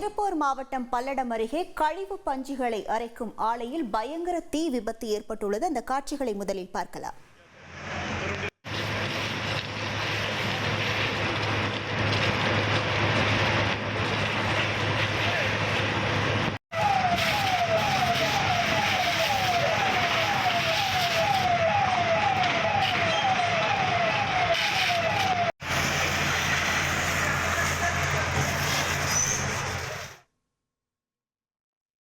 திருப்பூர் மாவட்டம் பல்லடம் அருகே கழிவு பஞ்சுகளை அரைக்கும் ஆலையில் பயங்கர தீ விபத்து ஏற்பட்டுள்ளது. அந்த காட்சிகளை முதலில் பார்க்கலாம்.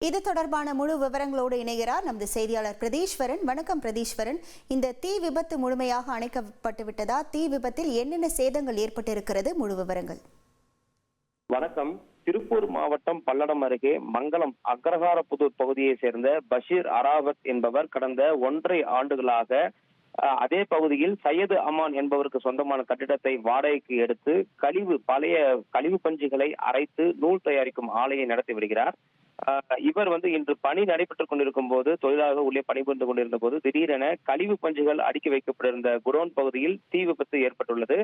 இது தொடர்பான முழு விவரங்களோடு இணைகிறார் நமது செய்தியாளர் பிரதீஸ்வரன். வணக்கம் பிரதீஸ்வரன். இந்த தீ விபத்து முழுமையாக அணைக்கப்பட்டு விட்டதா? தீ விபத்தில் என்னென்ன சேதங்கள் ஏற்பட்டிருக்கிறது? முழு விவரங்கள். வணக்கம். திருப்பூர் மாவட்டம் பல்லடம் அருகே மங்கலம் அக்ரஹாரப்புதூர் பகுதியை சேர்ந்த பஷீர் அராவத் என்பவர் கடந்த ஒன்றரை ஆண்டுகளாக அஹ், அதே பகுதியில் சையது அமான் என்பவருக்கு சொந்தமான கட்டிடத்தை வாடகைக்கு எடுத்து கழிவு பழைய கழிவு பஞ்சுகளை அரைத்து நூல் தயாரிக்கும் ஆலையை நடத்தி வருகிறார். இவர் வந்து இன்று பணி நடைபெற்றுக் கொண்டிருக்கும் போது தொழிலாளர்கள் உள்ளே பணிபுரிந்து கொண்டிருந்த போது திடீரென கழிவு பஞ்சுகள் அடுக்கி வைக்கப்பட்டிருந்த குரோன் பகுதியில் தீ விபத்து ஏற்பட்டுள்ளது.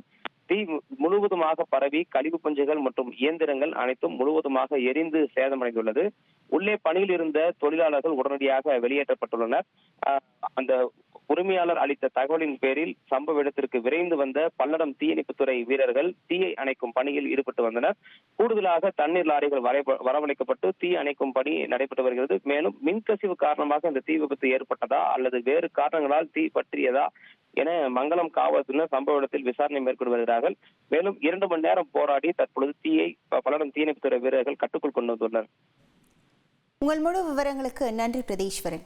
தீ முழுவதுமாக பரவி கழிவு பஞ்சுகள் மற்றும் இயந்திரங்கள் அனைத்தும் முழுவதுமாக எரிந்து சேதமடைந்துள்ளது. உள்ளே பணியில் இருந்த தொழிலாளர்கள் உடனடியாக வெளியேற்றப்பட்டுள்ளனர். அந்த உரிமையாளர் அளித்த தகவலின் பேரில் சம்பவ இடத்திற்கு விரைந்து வந்த பல்லடம் தீயணைப்புத்துறை வீரர்கள் தீயை அணைக்கும் பணியில் ஈடுபட்டு வந்தனர். கூடுதலாக தண்ணீர் லாரிகள் வரவழைக்கப்பட்டு தீ அணைக்கும் பணி நடைபெற்று வருகிறது. மேலும் மின்கசிவு காரணமாக இந்த தீ விபத்து ஏற்பட்டதா அல்லது வேறு காரணங்களால் தீ பற்றியதா என மங்களம் காவல்துறையினர் சம்பவ இடத்தில் விசாரணை மேற்கொண்டு வருகிறார்கள். மேலும் இரண்டு மணி நேரம் போராடி தற்பொழுது தீயை பலரும் தீயணைப்புத்துறை வீரர்கள் கட்டுக்குள் கொண்டு வந்துள்ளனர். உங்கள் முழு விவரங்களுக்கு நன்றி பிரதீஸ்வரன்.